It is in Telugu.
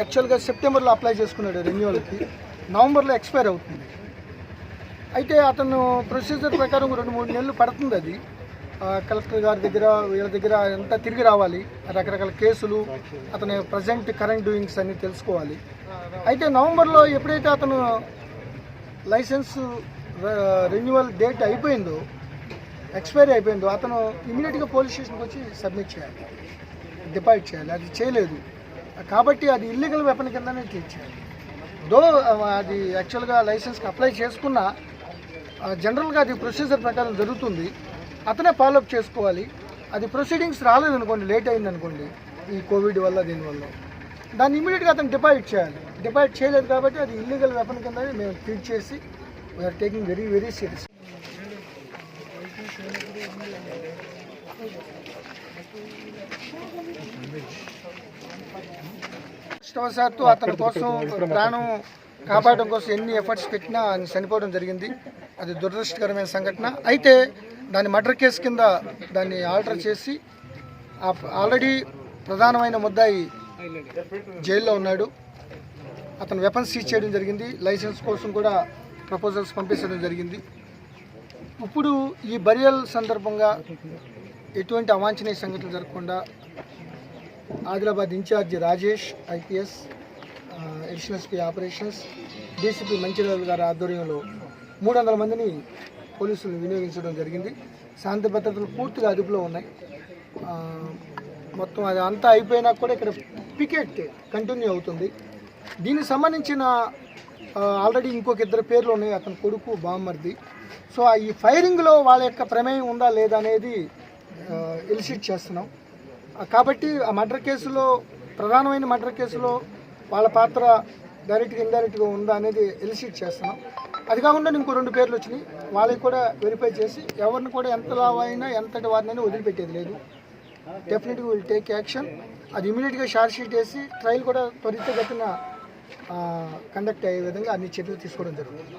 యాక్చువల్గా సెప్టెంబర్లో అప్లై చేసుకున్నాడు రెన్యువల్కి నవంబర్లో ఎక్స్పైర్ అవుతుంది. అయితే అతను ప్రొసీజర్ ప్రకారం రెండు మూడు నెలలు పడుతుంది అది. కలెక్టర్ గారి దగ్గర వీళ్ళ దగ్గర అంతా తిరిగి రావాలి. రకరకాల కేసులు అతని ప్రజెంట్ కరెంట్ డూయింగ్స్ అన్ని తెలుసుకోవాలి. అయితే నవంబర్లో ఎప్పుడైతే అతను లైసెన్స్ రెన్యువల్ డేట్ అయిపోయిందో ఎక్స్పైరీ అయిపోయిందో అతను ఇమీడియట్గా పోలీస్ స్టేషన్కి వచ్చి సబ్మిట్ చేయాలి. డిపాజిట్ చేయాలి. అది చేయలేదు. కాబట్టి అది ఇల్లీగల్ వెపన్ కిందనే ట్రీట్ చేయాలి దో అది యాక్చువల్గా లైసెన్స్కి అప్లై చేసుకున్న జనరల్గా అది ప్రొసీజర్ ప్రకారం జరుగుతుంది. అతనే ఫాలోఅప్ చేసుకోవాలి. అది ప్రొసీడింగ్స్ రాలేదనుకోండి లేట్ అయిందనుకోండి ఈ కోవిడ్ వల్ల దీనివల్ల దాన్ని ఇమీడియట్గా అతను డిపాజిట్ చేయాలి. డిపాజిట్ చేయలేదు కాబట్టి అది ఇల్లీగల్ వెపన్ కింద మేము ట్రీట్ చేసి we're taking very very serious ఇష్టవశాత్తు అతని కోసం ప్రాణం కాపాడడం కోసం ఎన్ని ఎఫర్ట్స్ పెట్టినా ఆయన చనిపోవడం జరిగింది. అది దురదృష్టకరమైన సంఘటన. అయితే దాని మర్డర్ కేసు కింద దాన్ని ఆల్టర్ చేసి ఆ- ఆల్రెడీ ప్రధానమైన ముద్దాయి జైల్లో ఉన్నాడు. అతను వెపన్స్ సీజ్ చేయడం జరిగింది. లైసెన్స్ కోసం కూడా ప్రపోజల్స్ పంపించడం జరిగింది. ఇప్పుడు ఈ బరియల్ సందర్భంగా ఎటువంటి అవాంఛనీయ సంఘటనలు జరగకుండా Adilabad incharge Rajesh IPS additional SP operations DCP Mancherial గారి ఆధ్వర్యంలో మూడు వందల మందిని పోలీసులు వినియోగించడం జరిగింది. శాంతి భద్రతలు పూర్తిగా అదుపులో ఉన్నాయి. మొత్తం అది అంతా అయిపోయినా కూడా ఇక్కడ పికెట్ కంటిన్యూ అవుతుంది. దీనికి సంబంధించిన ఆల్రెడీ ఇంకొక ఇద్దరు పేర్లు ఉన్నాయి. అతని కొడుకు బామ్మర్ది. సో ఈ ఫైరింగ్లో వాళ్ళ యొక్క ప్రమేయం ఉందా లేదా అనేది ఎలిసిట్ చేస్తున్నాం. కాబట్టి ఆ మర్డర్ కేసులో ప్రధానమైన మర్డర్ కేసులో వాళ్ళ పాత్ర డైరెక్ట్గా ఇండైరెక్ట్గా ఉందా అనేది ఎలిసిట్ చేస్తున్నాం. అది కాకుండా ఇంకో రెండు పేర్లు వచ్చినాయి. వాళ్ళకి కూడా వెరిఫై చేసి ఎవరిని కూడా ఎంత లావైనా ఎంతటి వారినైనా వదిలిపెట్టేది లేదు. డెఫినెట్గా విల్ టేక్ యాక్షన్ అది ఇమీడియట్గా షార్ట్ షీట్ వేసి ట్రయల్ కూడా త్వరితగతిన కండక్ట్ అయ్యే విధంగా అన్ని చర్యలు తీసుకోవడం జరుగుతుంది.